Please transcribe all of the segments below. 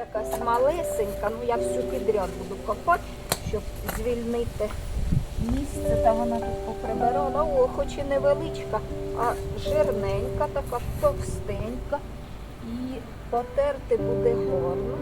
якась малесенька, ну я всю підряд буду копати, щоб звільнити місце, та вона тут поприбирала. О, хоч і невеличка, а жирненька, така товстенька. І потерти буде гарно.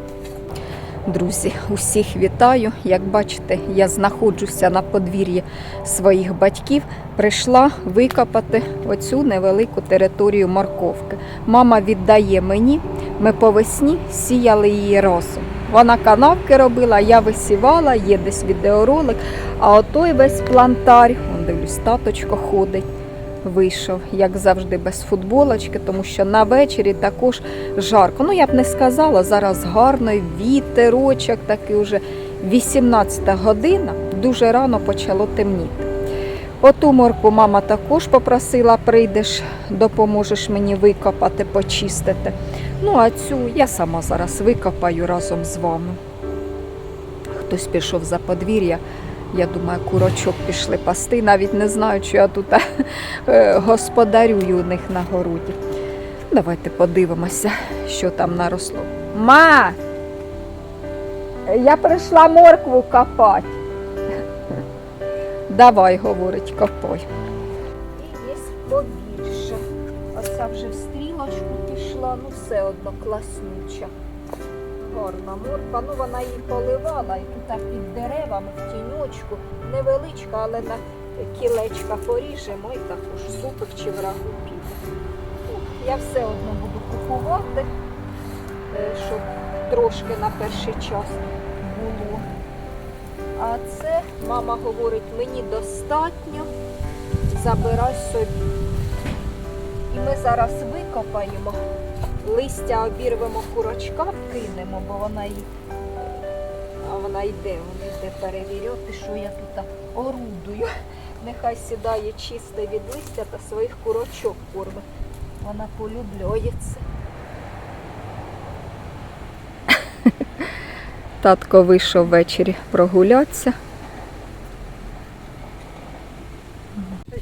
Друзі, усіх вітаю. Як бачите, я знаходжуся на подвір'ї своїх батьків. Прийшла викопати оцю невелику територію морковки. Мама віддає мені. Ми по весні сіяли її разом. Вона канавки робила, я висівала, є десь відеоролик. А отой весь плантар, дивлюсь, таточко ходить. Вийшов, як завжди, без футболочки, тому що на вечорі також жарко. Ну, я б не сказала, зараз гарно, вітерочок такий уже 18 година, дуже рано почало темніти. Оту морку мама також попросила, прийдеш, допоможеш мені викопати, почистити. Ну, а цю я сама зараз викопаю разом з вами. Хтось пішов за подвір'я. Я думаю, курочок пішли пасти. Навіть не знаю, що я тут е, господарюю у них на городі. Давайте подивимося, що там наросло. Ма! Я прийшла моркву копати. Давай, говорить, копай. І є побільше. Оця вже в стрілочку пішла, ну все одно класнюча. Гарна морква. Ну вона її поливала і тут під деревами в тіньочку. Невеличка, але на кілечка поріжемо і також супик чи врагу. Ну, я все одно буду купувати, е, щоб трошки на перший час було. А це мама говорить, мені достатньо, забирай собі. І ми зараз викопаємо, листя обірвемо курочка, кинемо, бо вона а вона йде, вона йде перевіряти, що я тут орудую. Нехай сідає чисте від листя та своїх курочок корме. Вона полюбляється. Татко вийшов ввечері прогулятися.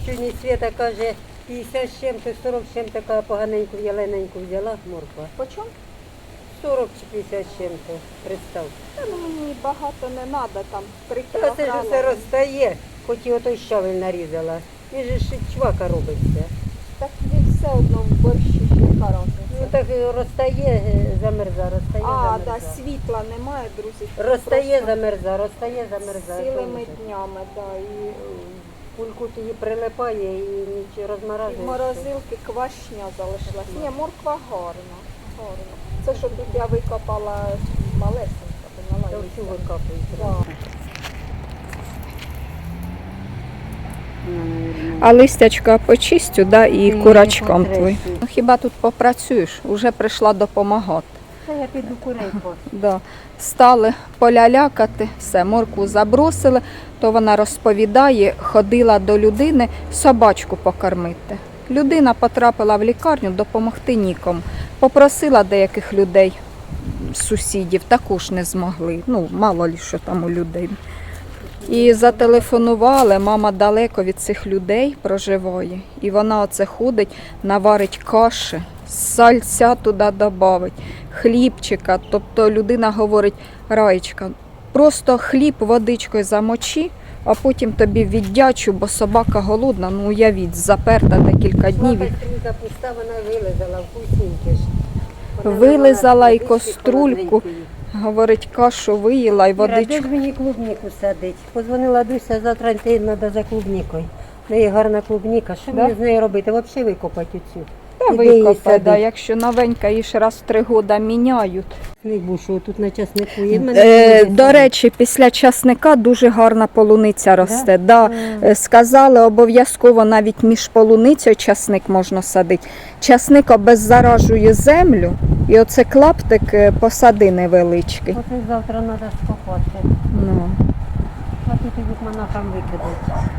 Сьогодні Свята каже, 50 з чим-то, 40 з чим-то, така поганеньку, ялененьку взяла морква. По чому? 40 чи 50 з чим-то, представ. Та ну мені багато не треба, там 3 Та це ж кілограми. все розстає, хоч і отой щавель нарізала. Він же ж чвака робиться. Так він все одно в борщі яка Ну так розстає, е, замерза, розстає, А, да, замерза. світла немає, друзі. Розстає, Просто замерза, розстає, замерза. Цілими днями, да, і, Кульку її прилипає і ніч і морозилки квашня залишилась. Ні, морква гарна, гарна. Це що тут я викопала малесенька, поняла? І всю все. Да. А листячка почистю, да, і І курачкам потрещу. твій. Ну хіба тут попрацюєш? Уже прийшла допомагати. Та я піду курей пасу. Да. Стали полялякати, все, морку забросили, то вона розповідає, ходила до людини собачку покормити. Людина потрапила в лікарню, допомогти нікому. Попросила деяких людей, сусідів, також не змогли. Ну, мало ли що там у людей. І зателефонували, мама далеко від цих людей проживає. І вона оце ходить, наварить каші, сальця туди додавить, хлібчика. Тобто людина говорить, Раєчка, просто хліб водичкою замочи, а потім тобі віддячу, бо собака голодна, ну уявіть, заперта декілька днів. Пуста, вона вилизала вкусненьке. Вилизала і водички каструльку. Говорить, кашу виїла і водичку. ж мені клубніку садить? Позвонила Дуся, завтра йти треба за клубнікою. В неї гарна клубніка. Що Да? мені з нею робити? Взагалі викопати цю. Та викопай, да, якщо новенька, її ж раз в три роки міняють. Не бушу, тут на часнику є. Мене Е, до речі, після часника дуже гарна полуниця росте. Да? Е, Сказали, обов'язково навіть між полуницею часник можна садити. Часник обеззаражує землю, і оце клаптик е, посади невеличкий. Оце завтра треба скопати. Ну, А тут і вона там викидати.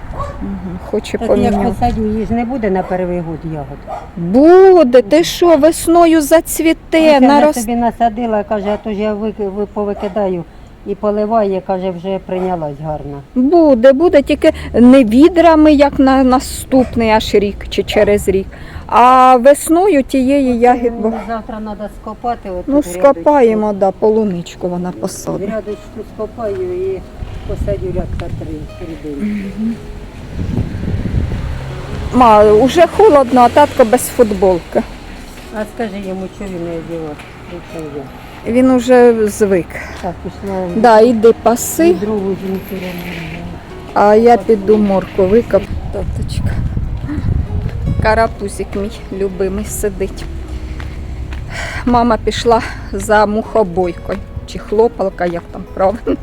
Угу. Хоче Так як поміняти. посадю, її ж не буде на перший год ягод. Буде, ти що, весною зацвіте, Оце вона собі насадила, каже, а то ж я вики- ви- повикидаю і поливає, каже, вже прийнялась гарно. Буде, буде, тільки не відрами, як на наступний аж рік чи через рік, А весною тієї ягід. бо- Завтра треба скопати. От Ну, скопаємо, да, полуничку вона посадить. Рядочку скопаю і посадю рядка три середині. Ма, уже холодно, а татко без футболки. А скажи йому, що він не одягав. Він уже звик. Так, пішла Да, іди паси, другу жінку. А я піду морку викоп. Таточка. Карапузик мій любимий сидить. Мама пішла за мухобойкою. Чи хлопалка, як там правильно.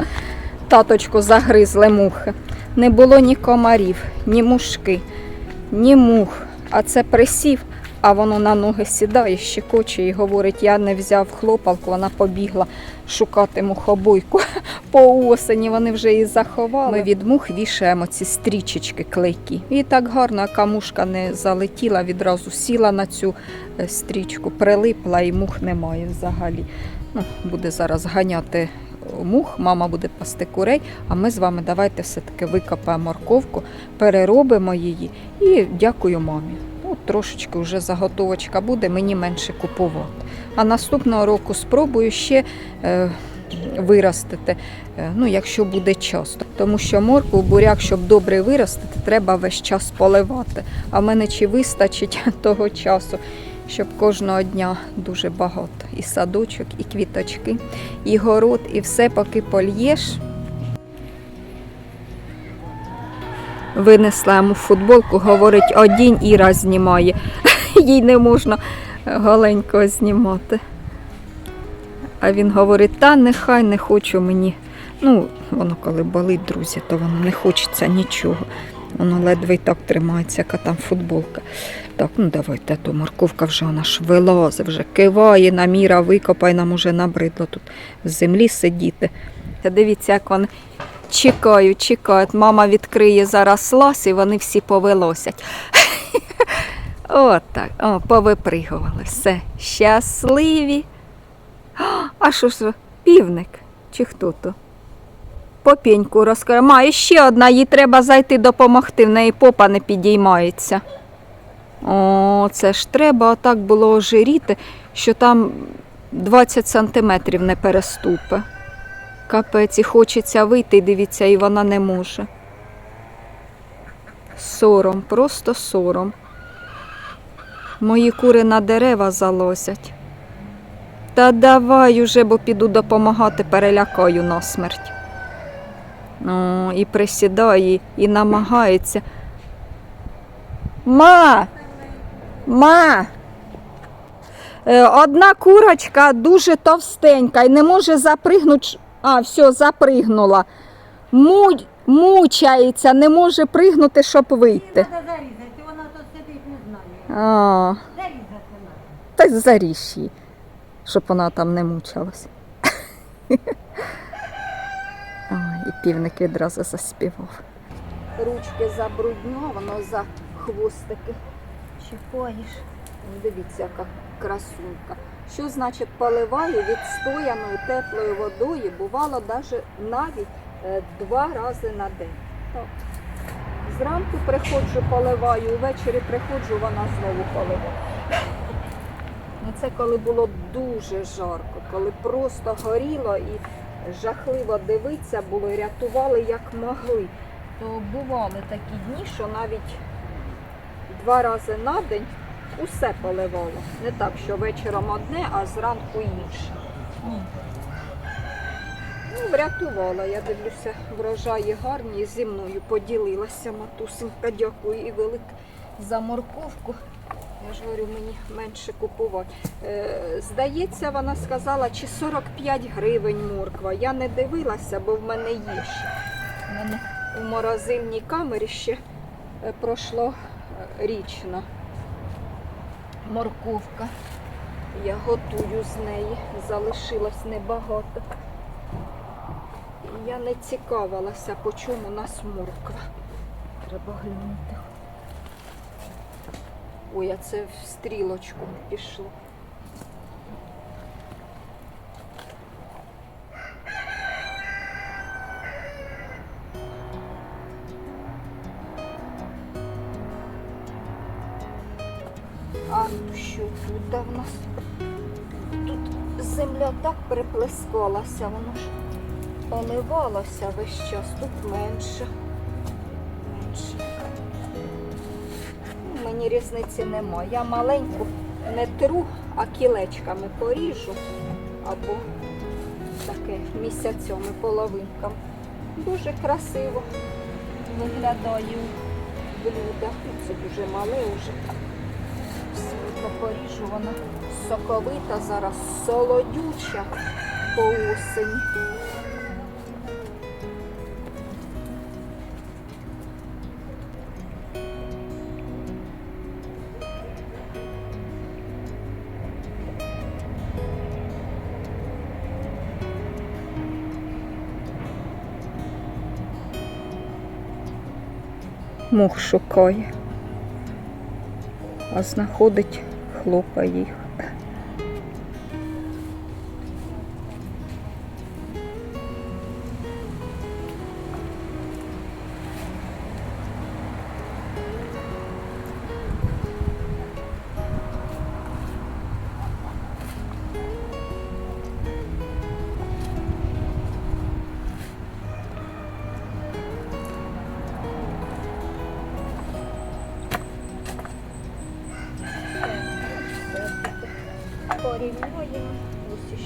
Таточку загризли мухи. Не було ні комарів, ні мушки, ні мух. А це присів, а воно на ноги сідає, щекоче і говорить, я не взяв хлопалку, вона побігла шукати мухобойку. По осені вони вже її заховали. Ми від мух вішаємо ці стрічечки клейкі. І так гарно, яка мушка не залетіла, відразу сіла на цю е, стрічку, прилипла і мух немає взагалі. Ну, буде зараз ганяти мух, мама буде пасти курей, а ми з вами давайте все-таки викопаємо морковку, переробимо її і дякую мамі. Ну, трошечки вже заготовочка буде, мені менше купувати. А наступного року спробую ще е, виростити, е, ну, якщо буде час. Тому що моркву, буряк, щоб добре виростити, треба весь час поливати. А в мене чи вистачить того часу, щоб кожного дня дуже багато. І садочок, і квіточки, і город, і все, поки польєш. Винесла йому футболку, говорить, одінь Іра знімає. Їй не можна голенького знімати. А він говорить, та нехай не хочу мені. Ну, воно коли болить, друзі, то воно не хочеться нічого. Воно ледве й так тримається, яка там футболка. Так, ну давайте, то морковка вже вона ж вилазить, вже киває на міра, викопай, нам уже набридло тут в землі сидіти. Дивіться, як вони чекають, чекають. Мама відкриє зараз лас і вони всі повилосять. От так, о, повипригували. Все, щасливі. А що ж, півник? Чи хто то? Попіньку розкаже. Має ще одна, їй треба зайти допомогти, в неї попа не підіймається. О, це ж треба отак було ожиріти, що там 20 сантиметрів не переступи. Капець, і хочеться вийти, дивіться, і вона не може. Сором, просто сором. Мої кури на дерева залозять. Та давай уже, бо піду допомагати, перелякаю насмерть. Ну, і присідає, і намагається. Ма! Ма! Е, Одна курочка дуже товстенька і не може запригнути. А, все, запригнула. Му... Мучається, не може пригнути, щоб вийти. Треба зарізати, вона то сидить, не знає. А, Зарізати треба. та заріж її, щоб вона там не мучилась. І півник відразу заспівав. Ручки забрудньовано за хвостики. Чіпаєш. Дивіться, яка красунька. Що значить поливаю відстояною теплою водою, бувало навіть е, два рази на день. Так. Зранку приходжу, поливаю, ввечері приходжу, вона знову поливає. Ну, Це коли було дуже жарко, коли просто горіло і жахливо дивитися було, рятували як могли. То бували такі дні, що навіть два рази на день усе поливало. Не так, що вечором одне, а зранку інше. Ну, врятувала. Я дивлюся, врожаї гарні зі мною поділилася матусенька. Дякую і велике за морковку. Я ж говорю, мені менше купувати. Е, здається, вона сказала, чи 45 гривень морква. Я не дивилася, бо в мене є ще. У мене у морозильній камері ще е, пройшло річно. Морковка. Я готую з неї, залишилось небагато. Я не цікавилася, по чому у нас морква. Треба глянути. Ой, а це в стрілочку пішло. Земля приплескалася, воно ж поливалося весь час, тут менше. Менше. Мені різниці немає. Я маленьку не тру, а кілечками поріжу або таке місяцями половинками. Дуже красиво виглядає блюдо. Ну, Це дуже мале вже. Все поріжу, вона соковита зараз, солодюча по осені. Мух шукає, а знаходить хлопа їх.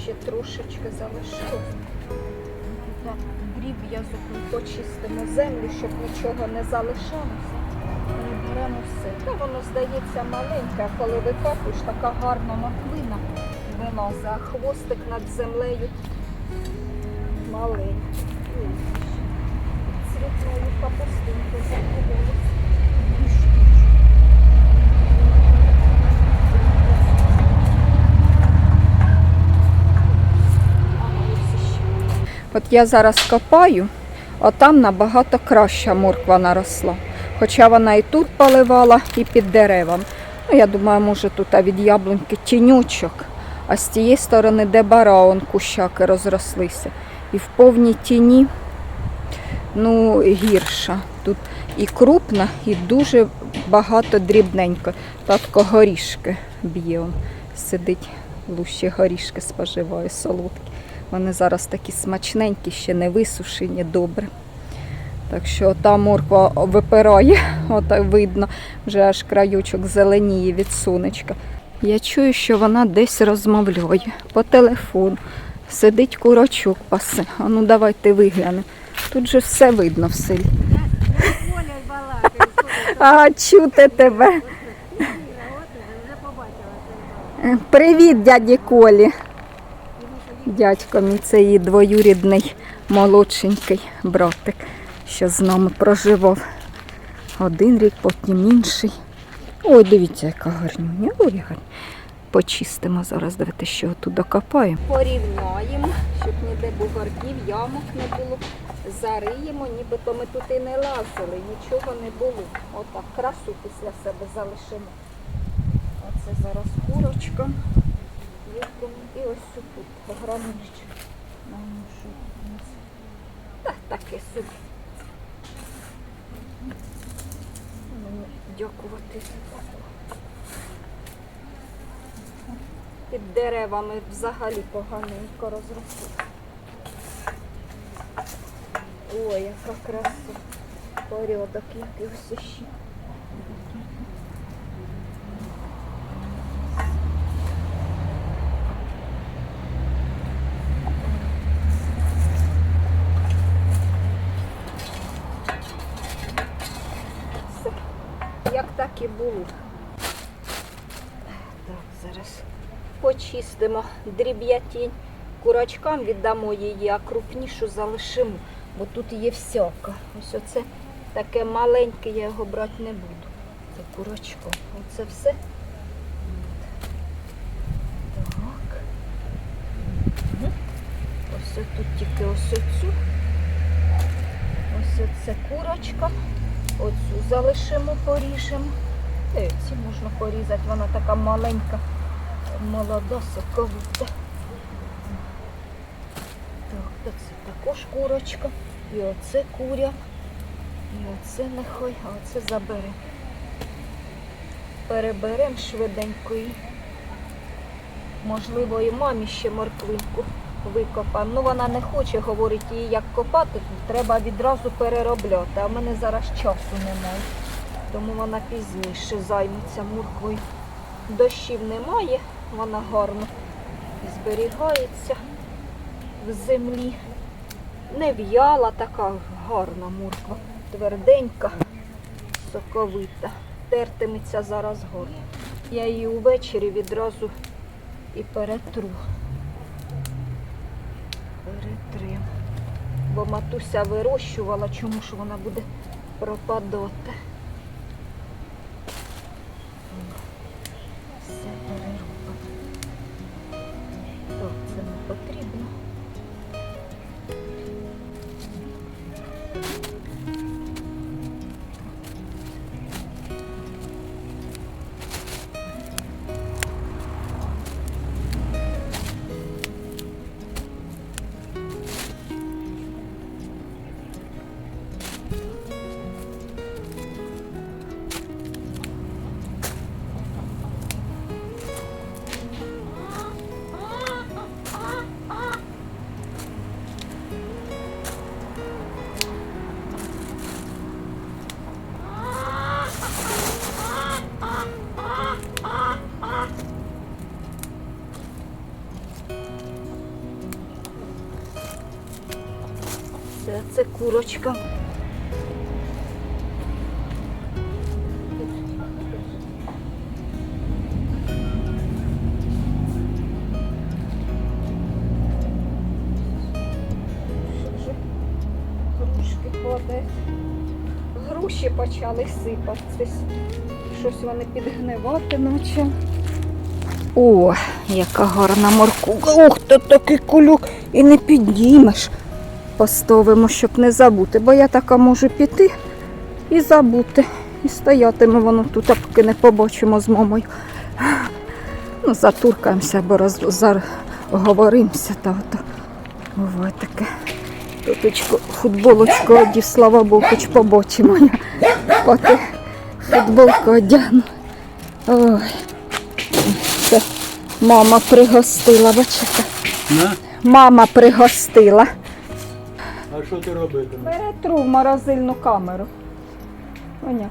Ще трошечки залишилось. Так, дріб'язок ми почистимо землю, щоб нічого не залишалося. Приберемо все. Та воно здається маленьке, а коли викопуєш, така гарна маклина вилазить, а хвостик над землею маленький. Цвітною капустинку заховалась. От я зараз копаю, а там набагато краща морква наросла. Хоча вона і тут поливала, і під деревом. Ну, я думаю, може тут від яблуньки тінючок, а з тієї сторони, де бараон кущаки розрослися. І в повній тіні ну, гірша. Тут і крупна, і дуже багато дрібненько. Татко горішки б'є. Сидить, лущі горішки споживає солодкі. Вони зараз такі смачненькі, ще не висушені, добре. Так що та морква випирає, от видно, вже аж краючок зеленіє від сонечка. Я чую, що вона десь розмовляє по телефону. Сидить курочок пасе. А ну давайте виглянемо. Тут же все видно в селі. А чути тебе. Привіт, дяді Колі. Дядько мій це її двоюрідний молодшенький братик, що з нами проживав. Один рік, потім інший. Ой, дивіться, яка гарнюня. Ой, гарня. Почистимо зараз, давайте що тут докопаємо. Порівняємо, щоб ніде бугорків, ямок не було. Зариємо, нібито ми тут і не лазили, нічого не було. Отак, красу після себе залишимо. Оце зараз курочка. І ось тут граничок. Наношу. Та таке собі. Мені дякувати. Під деревами взагалі поганенько розросли. Ой, яка краса. Порядок якийсь ще. Все. Як так і було. Так, зараз почистимо дріб'ятінь. Курочкам віддамо її, а крупнішу залишимо, бо тут є всяка. Ось оце таке маленьке, я його брати не буду. Це курочко. Оце все. Так. Ось тут тільки ось оцю. Ось це курочка. Оцю залишимо, поріжемо. Е, Ці можна порізати, вона така маленька, молода, соковита. Так, це також курочка. І оце куря. І оце нехай, а оце заберемо. Переберемо швиденько і Можливо, і мамі ще морквинку викопам. Ну вона не хоче, говорить їй, як копати, треба відразу переробляти. А в мене зараз часу немає. Тому вона пізніше займеться морквою. Дощів немає, вона гарно зберігається в землі. Не в'яла, така гарна морква, тверденька, соковита. Тертиметься зараз гарно. Я її увечері відразу і перетру. Перетрим. Бо матуся вирощувала, чому ж вона буде пропадати. Курочка. Грушки падають. Груші почали сипатись. Щось вони підгнивати почали. О, яка гарна моркуга. Ух ти, такий кулюк. І не піднімеш. Поставимо, щоб не забути, бо я така можу піти і забути. І стоятиме воно тут, а поки не побачимо з мамою. Ну, затуркаємося, бо роз... зар... говоримося. Та ото. Буває таке. Туточку футболочку одів, слава Богу, хоч побачимо. Я поки футболку одягну. Ой. Це мама пригостила, бачите? Мама пригостила. А що ти робитимеш? Перетру в морозильну камеру. Поняв.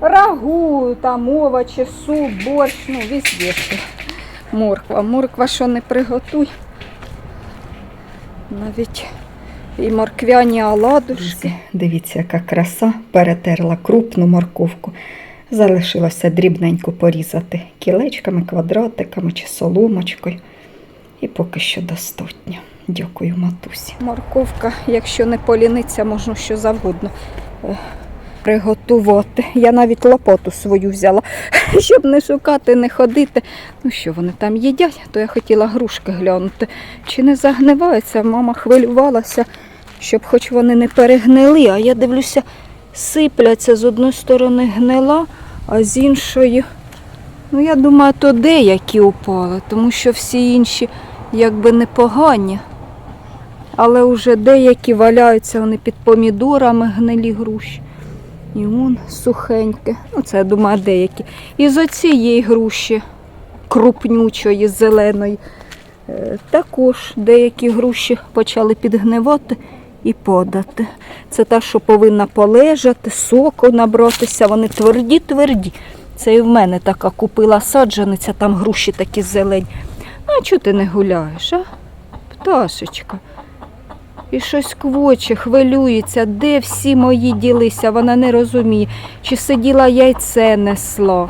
Рагу, там овочі, суп, борщ, ну, везде. що. Морква. Морква, що не приготуй. Навіть і морквяні оладушки. Дивіться, яка краса. Перетерла крупну морковку. Залишилося дрібненько порізати кілечками, квадратиками чи соломочкою. І поки що достатньо. Дякую, матусі. Морковка, якщо не поліниться, можна що завгодно е, приготувати. Я навіть лопату свою взяла, щоб не шукати, не ходити. Ну що вони там їдять, то я хотіла грушки глянути. Чи не загниваються? Мама хвилювалася, щоб хоч вони не перегнили, а я дивлюся, сипляться з одної сторони гнила, а з іншої. Ну, я думаю, то деякі упали, тому що всі інші якби непогані. Але вже деякі валяються вони під помідорами гнилі груші. І вон сухеньке. Ну, це я думаю, деякі. І з оцієї груші крупнючої, зеленої. е, Також деякі груші почали підгнивати і подати. Це та, що повинна полежати, соку набратися, вони тверді-тверді. Це і в мене така купила саджаниця, там груші такі зелені. А чого ти не гуляєш, а? Пташечка. І щось квоче, хвилюється, де всі мої ділися, вона не розуміє, чи сиділа яйце несла.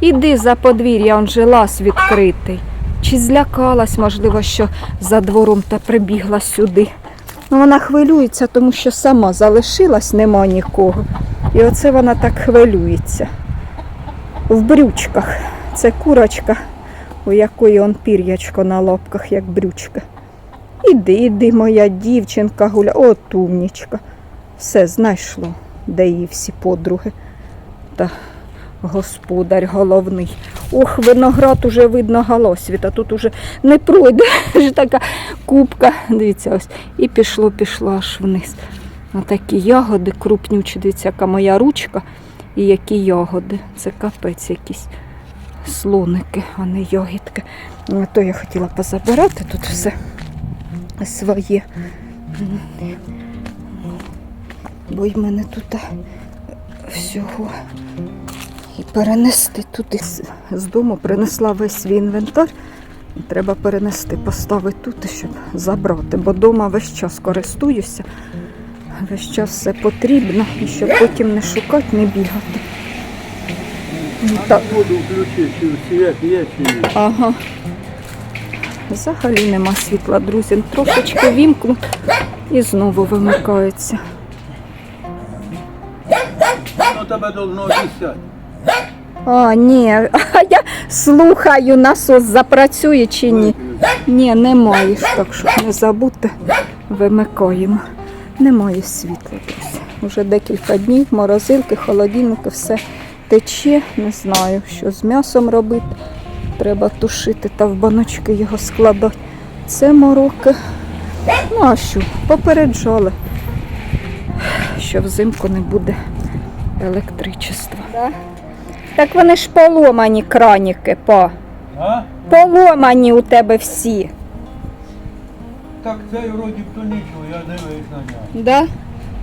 Іди за подвір'я, он же лаз відкритий. Чи злякалась, можливо, що за двором та прибігла сюди. Ну, вона хвилюється, тому що сама залишилась, нема нікого. І оце вона так хвилюється. В брючках. Це курочка, у якої он пір'ячко на лапках, як брючка. Іди, іди, моя дівчинка гуля. От умнічка. Все знайшло, де її всі подруги. Та господар головний. Ох, виноград уже видно галосвіта. Тут уже не пройде. Ж така кубка. Дивіться, ось. І пішло, пішло аж вниз. Отакі ягоди крупнючі. Дивіться, яка моя ручка і які ягоди. Це капець якийсь. Слоники, а не. А То я хотіла позабирати тут все своє. Бо й мене тут всього. І перенести туди з дому принесла весь свій інвентар. Треба перенести, поставити тут, щоб забрати, бо вдома весь час користуюся, весь час все потрібно, і щоб потім не шукати, не бігати. Так. воду включи, чи світ є, чи ні? Ага. Взагалі нема світла, друзі. Трошечки вімкну і знову вимикається. Ну тебе должно обіцяти. А, ні, а я слухаю, насос запрацює чи ні. Ні, немає, так що не забудьте, вимикаємо. Немає світла, друзі. Уже декілька днів, морозилки, холодильники, все тече. Не знаю, що з м'ясом робити. Треба тушити та в баночки його складати. Це мороки. Ну а що, попереджали, що взимку не буде електричества. Так вони ж поломані краніки, па. А? Поломані у тебе всі. Так цей вроді б то нічого, я дивився на нього. Да?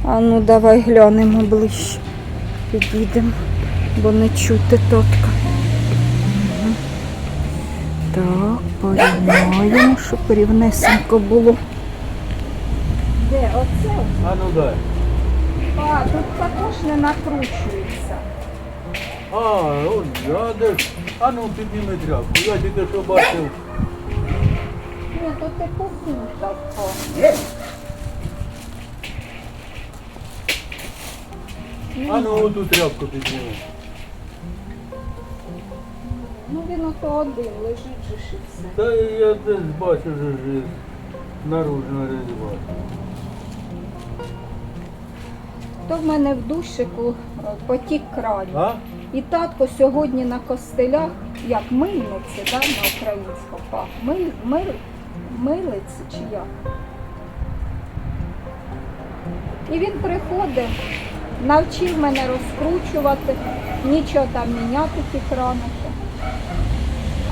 А ну давай глянемо ближче. Підійдемо, бо не чути тотка. Так, порівняємо, щоб рівнесенько було. Де? Оце? А ну дай. А, тут також не накручується. А, от, а? А ну підніми тряпку. Я тільки що бачив. Ні, то ти попутав. О. А ну оту тряпку підніми. Ну він ото один лежить же ж і все. Та я десь бачив вже ж наружна різьба. То в мене в душику е, потік. А? І татко сьогодні на костелях, як мильниці, да, на українському, па, миль, миль, милиці чи як. І він приходив, навчив мене розкручувати, нічого там міняти ті краники.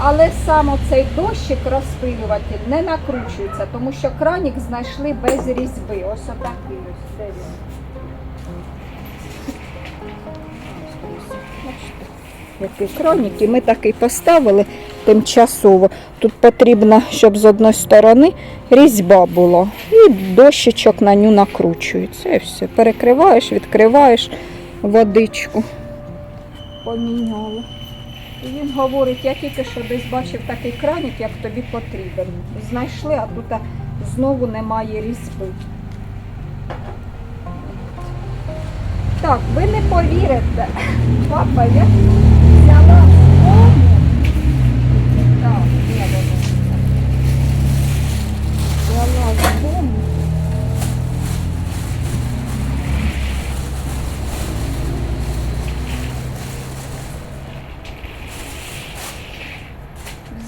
Але сам оцей дощик розпилюватель не накручується, тому що кранік знайшли без різьби. Ось отакий ось. Який кранік, і ми такий поставили тимчасово. Тут потрібно, щоб з одної сторони різьба була. І дощечок на ню накручується. І все. Перекриваєш, відкриваєш водичку. Поміняли. І він говорить, я тільки що десь бачив такий кранік, як тобі потрібен. Знайшли, а тут знову немає різьби. Так, ви не повірите. Папа, я взяла дому. Так, воно? Взяла з дому.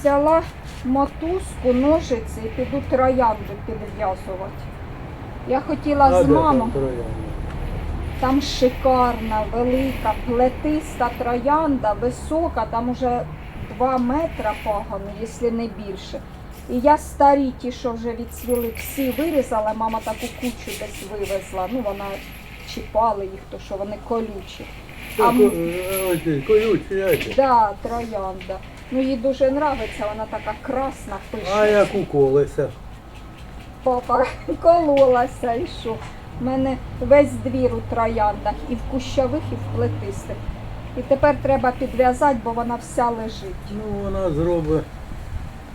Взяла мотузку, ножиці і піду троянду підв'язувати. Я хотіла А з мамою. там шикарна, велика, плетиста троянда, висока, там уже 2 метра пагано, якщо не більше. І я старі, ті, що вже відсвіли, всі вирізала, мама таку кучу десь вивезла. Ну, вона чіпали їх, то що вони колючі. А е, Колючі яйця. Да, троянда. Ну, їй дуже подобається, вона така красна, пишна. А як уколися. Папа кололася і що. У мене весь двір у трояндах, і в кущових, і в плетистих. І тепер треба підв'язати, бо вона вся лежить. Ну вона зробить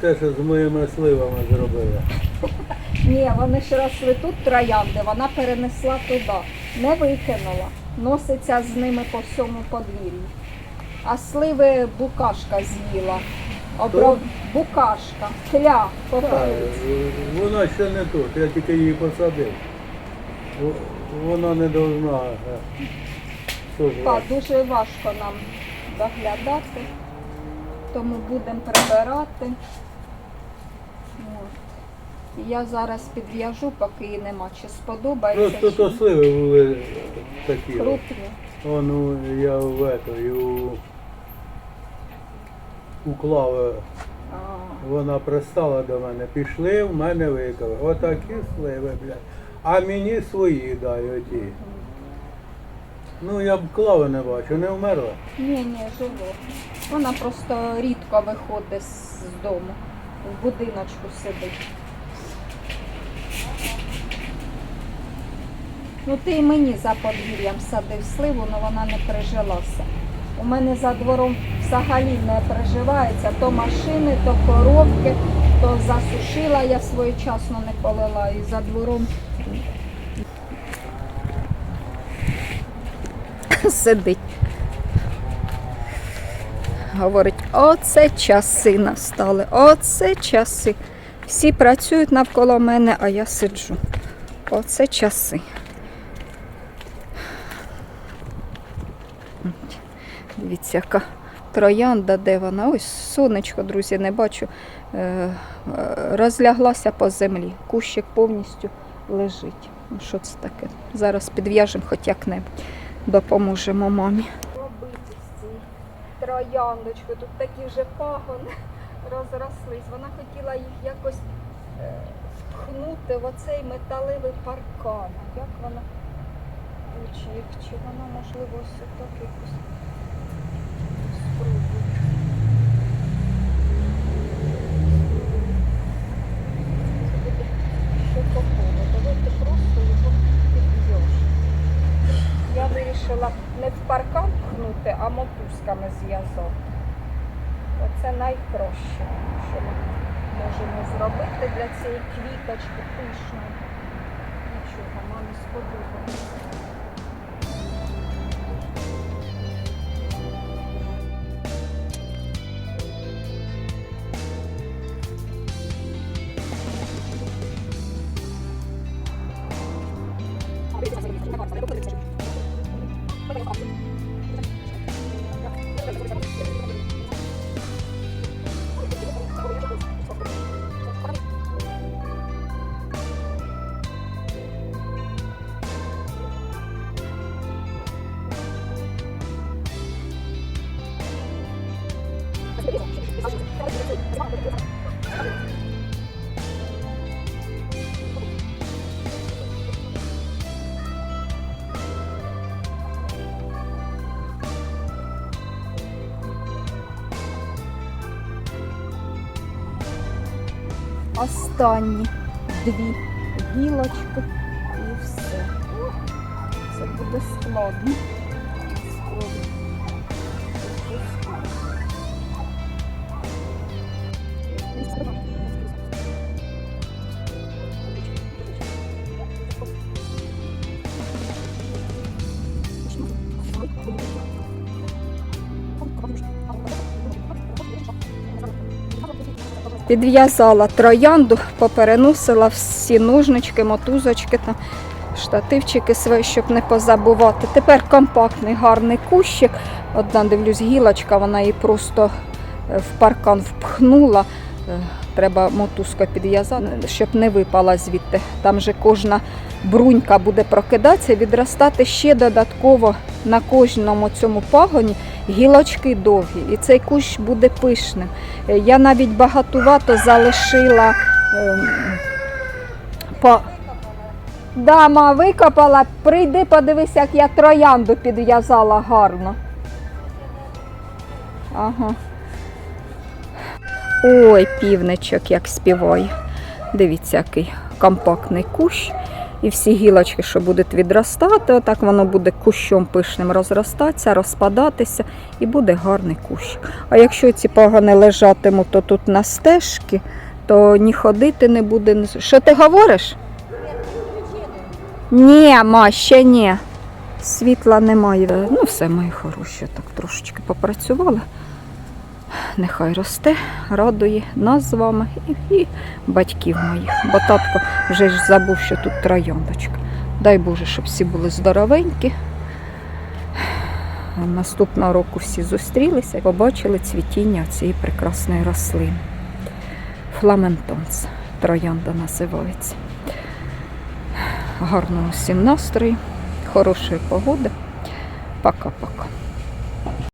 те, що з моїми сливами зробила. Ні, вони ж росли тут троянди, вона перенесла туди, не викинула. Носиться з ними по всьому подвір'ю. А сливи букашка з'їла. Оброб... Букашка, тля, Так, поперець. вона ще не тут, я тільки її посадив. Во- Вона не должна. е, що ж Па, вона. дуже важко нам доглядати, тому будемо прибирати. От. Я зараз підв'яжу, поки її нема. Чи сподобається, Просто чи то ні. сливи були такі. крупні. Он у- я в ето, і у, уклав Вона пристала до мене, пішли в мене виколи. Отакі сливи, блядь. А мені свої дай оті. Ну я б клави не бачу, не вмерла. Ні, ні, живо. Вона просто рідко виходить з з дому. В будиночку сидить. Ну ти і мені за подвір'ям садив сливу, але вона не прижилася. У мене за двором взагалі не приживається. То машини, то коробки, то засушила я своєчасно не полила і за двором сидить. Говорить, оце часи настали, оце часи. Всі працюють навколо мене, а я сиджу. Оце часи. Дивіться, яка троянда, де вона. Ось сонечко, друзі, не бачу. Е, е, Розляглася по землі. Кущик повністю лежить. Ну, Що це таке? Зараз підв'яжемо хоч як-небудь. Допоможемо мамі. Цією. Тут такі вже пагони розрослись. Вона хотіла їх якось е, впхнути в оцей металевий паркан. Як вона вчить? Чи вона можливо ось так якось спробує? Це буде ще попово. Давайте просто його підв'яжемо. Я вирішила не в паркан пхнути, а мотузками зв'язати. Оце найпроще, що ми можемо зробити для цієї квіточки пишної. Нічого, мамі сподобається. Останні дві гілочки і все. Це буде складно. Підв'язала троянду, попереносила всі ножнички, мотузочки та штативчики свої, щоб не позабувати. Тепер компактний гарний кущик. Одна дивлюсь, гілочка, вона її просто е, в паркан впхнула. Треба мотузкою підв'язати, щоб не випала звідти. Там же кожна брунька буде прокидатися, відростати ще додатково на кожному цьому пагоні гілочки довгі. І цей кущ буде пишним. Е, Я навіть багатувато залишила. ем, По... Дама викопала, прийди, подивись, як я троянду підв'язала гарно. Ага. Ой, півничок як співає. Дивіться, який компактний кущ. І всі гілочки, що будуть відростати, отак воно буде кущом пишним розростатися, розпадатися і буде гарний кущ. А якщо ці пагани лежатимуть то тут на стежці, то ні ходити не буде. Що ти говориш? Ні, ма, ще ні. Світла немає. Ну, все, мої хороші, так трошечки попрацювали. Нехай росте, радує нас з вами і, і батьків моїх. Бо татко вже ж забув, що тут трояндочка. Дай Боже, щоб всі були здоровенькі. Наступного року всі зустрілися і побачили цвітіння цієї прекрасної рослини. Фламентонс. Троянда називається. Гарного всім настрою, хорошої погоди. Пока-пока.